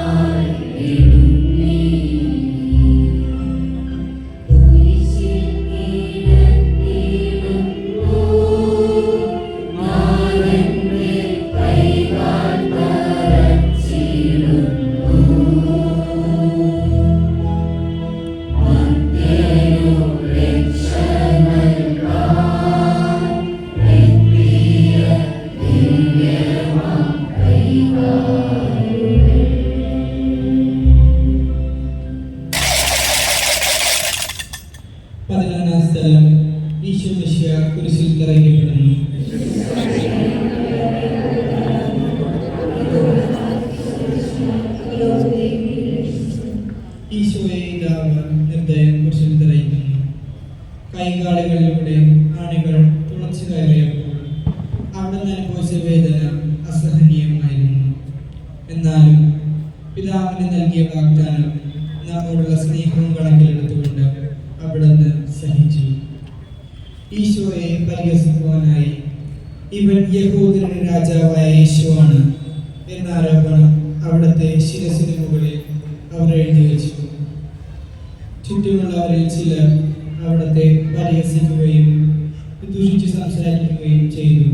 Hallelujah. ഈശോയെ ഇതാവ് നിർദ്ദയം കുരിശിൽ തറയിക്കുന്നു കൈകാലുകളിലൂടെ ആണികൾ തുളച്ചു കയറിയപ്പോൾ അവിടുന്ന് അനുഭവിച്ച വേദന അസഹനീയമായിരുന്നു. എന്നാലും പിതാവിന് നൽകിയ വാഗ്ദാനം നമ്മോടുള്ള സ്നേഹവും കണക്കും ഈശോയെ പരിഹസിക്കുവാനായി ഇവൻ യഹൂദരുടെ രാജാവായ യേശുവാണ് എന്ന ആരോപണം അവിടുത്തെ ശിരസിന് മുകളിൽ അവർ എഴുതി വെച്ചു ചുറ്റുമുള്ളവരിൽ ചിലർ അവിടുത്തെ പരിഹസിക്കുകയും ദുഷിച്ച് സംസാരിക്കുകയും ചെയ്തു.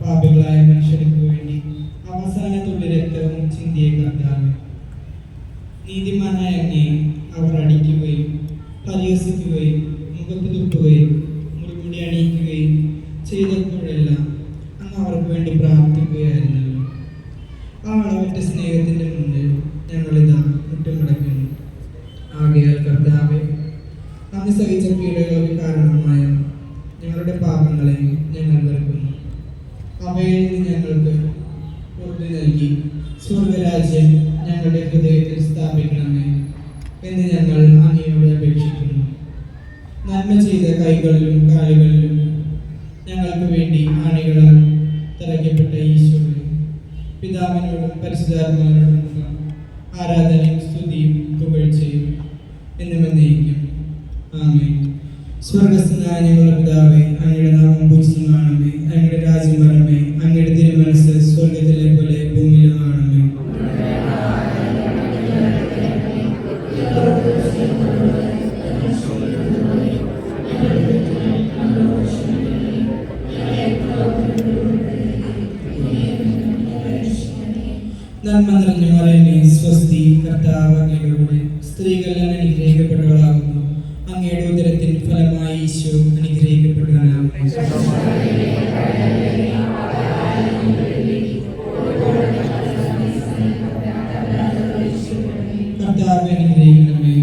പാപികളായ മനുഷ്യർക്ക് വേണ്ടി അവസാനത്തുള്ള രക്തവും ചിന്തിയ കർത്താവ് നീതിമാനായ അങ്ങേ അവർ അടിക്കുകയും പരിഹസിക്കുകയും മുഖത്ത് തുപ്പുകയും അണിയിക്കുകയും ചെയ്തപ്പോഴെല്ലാം അന്ന് അവർക്ക് വേണ്ടി പ്രാർത്ഥിക്കുകയായിരുന്നല്ലോ ആ അളവറ്റ സ്നേഹത്തിന്റെ മുന്നിൽ ഞങ്ങളിതാ മുട്ടുമടക്കുന്നു. ആകയാൽ കർത്താവെ അന്ന് സഹിച്ച പീഡകൾക്ക് കാരണമായ ഞങ്ങളുടെ പാപങ്ങളെ ഞങ്ങൾ വെറുക്കുന്നു. അവയിൽ ഞങ്ങൾക്ക് പൊറുതി നൽകി. സ്വർഗരാജ്യം ഞങ്ങളുടെ ഹൃദയത്തിൽ സ്ഥാപിക്കണമേ എന്ന് ഞങ്ങൾ അങ്ങയോട് അപേക്ഷിക്കുന്നു. നന്മ ചെയ്ത കൈകളിലും കാലുകളിലും ഞങ്ങൾക്ക് വേണ്ടി ആണികളാൽ തിരക്കപ്പെട്ട ഈശോയും പിതാവിനോടും പരിശുദ്ധാത്മാവിനോടും ആരാധനയും സ്തുതിയും പുകഴ്ചയും എന്നും എന്നേക്കും. ആമേ സ്വർഗസ്ഥനായ ഞങ്ങളുടെ നന്മ നിറഞ്ഞ മറിയമേ സ്വസ്തി കർത്താവ് അങ്ങയുടെ സ്ത്രീകൾ അനുഗ്രഹിക്കപ്പെട്ടവളാകുന്നു അങ്ങയുടെ ഉദരത്തിൻ ഫലമായി ഈശോ അനുഗ്രഹിക്കപ്പെട്ടവനാകുന്നു കർത്താവ് അനുഗ്രഹിക്കണമേ.